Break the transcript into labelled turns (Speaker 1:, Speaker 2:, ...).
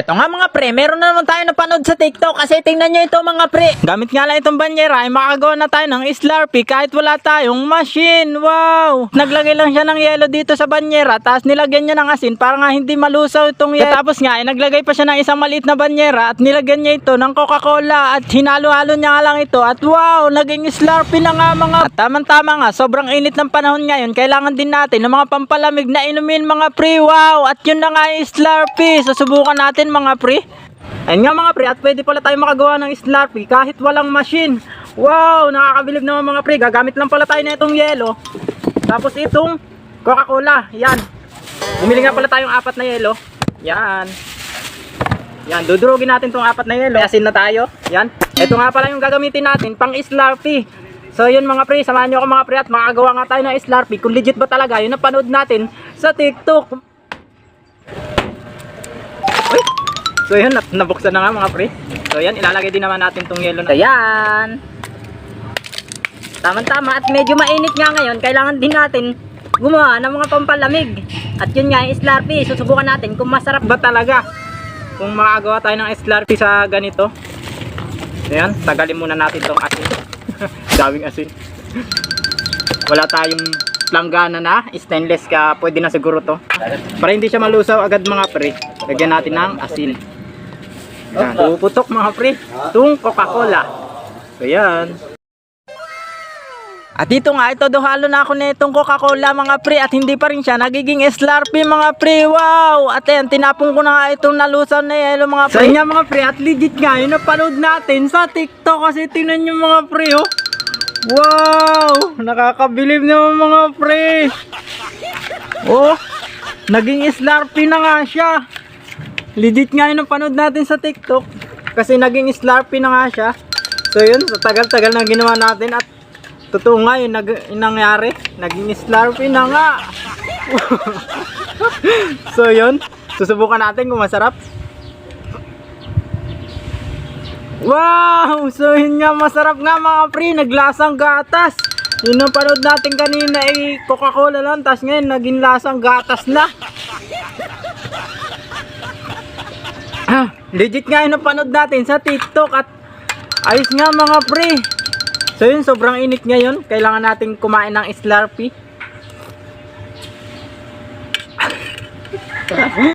Speaker 1: Eto nga mga pre, meron na naman tayo napanood sa TikTok kasi tingnan nyo ito mga pre. Gamit nga lang itong banyera ay makagawa na tayo ng Slurpee kahit wala tayong machine. Wow! Naglagay lang siya ng yelo dito sa banyera tapos nilagyan niya ng asin para nga hindi malusaw itong yelo. Tapos nga ay naglagay pa siya ng isang maliit na banyera at nilagyan niya ito ng Coca-Cola at hinalo-halo niya lang ito at wow! Naging Slurpee na nga mga at tamang-tama nga sobrang init ng panahon ngayon kailangan din natin ng mga pampalamig na inumin mga pre. Wow! At yun na nga yung Slurpee. Susubukan natin mga pre. Ayun nga mga pre, at pwede pala tayo makagawa ng Slurpee kahit walang machine. Wow, nakakabilib naman mga pre. Gagamit lang pala tayo na itong yelo. Tapos itong Coca-Cola. Yan. Bumili nga pala tayong apat na yelo. Yan. Yan, dudurugin natin tong apat na yelo. Asin na tayo. Yan. Ito nga pala yung gagamitin natin pang Slurpee. So yun mga pre, samahan nyo ako mga pre at makagawa nga tayo ng Slurpee. Kung legit ba talaga, yun ang panood natin sa TikTok. So yun, nabuksan na nga mga pre. So yan, ilalagay din naman natin tong yelo na.
Speaker 2: So yan. Tama-tama at medyo mainit nga ngayon, kailangan din natin gumawa ng mga pampalamig. At yun nga yung Slurpee, susubukan natin kung masarap
Speaker 1: ba talaga kung makagawa tayo ng Slurpee sa ganito. So yan, tagalin muna natin tong asin. Daming asin. Wala tayong planggana na, stainless ka, pwede na siguro to. Para hindi siya malusaw agad mga pre, lagyan natin ng asin. Yan, puputok mga pre, itong Coca-Cola. So yan. At dito nga, ito halo na ako nitong Coca-Cola mga pre at hindi pa rin siya nagiging Slurpee mga pre. Wow! At ayan, tinapon ko na nga itong nalusaw na yelo mga pre. So mga pre, at legit nga, yun napanood natin sa TikTok kasi tingnan nyo mga pre oh. Wow! Nakakabilib naman mga pre. Oh, naging Slurpee na nga siya. Legit nga yun napanood natin sa TikTok kasi naging Slurpee na nga siya. So yun, tagal-tagal na ginawa natin at totoo nga yung, nag, nangyari. Naging Slurpee na nga. so yun, susubukan natin kung masarap. Wow! So yun nga, masarap nga mga pre, naglasang gatas. Yun ang panood natin kanina ay Coca-Cola lang, tapos ngayon naging lasang gatas na. Legit nga yung napanood natin sa TikTok at ayos nga mga pre. So yun, sobrang init ngayon. Kailangan natin kumain ng Slurpee.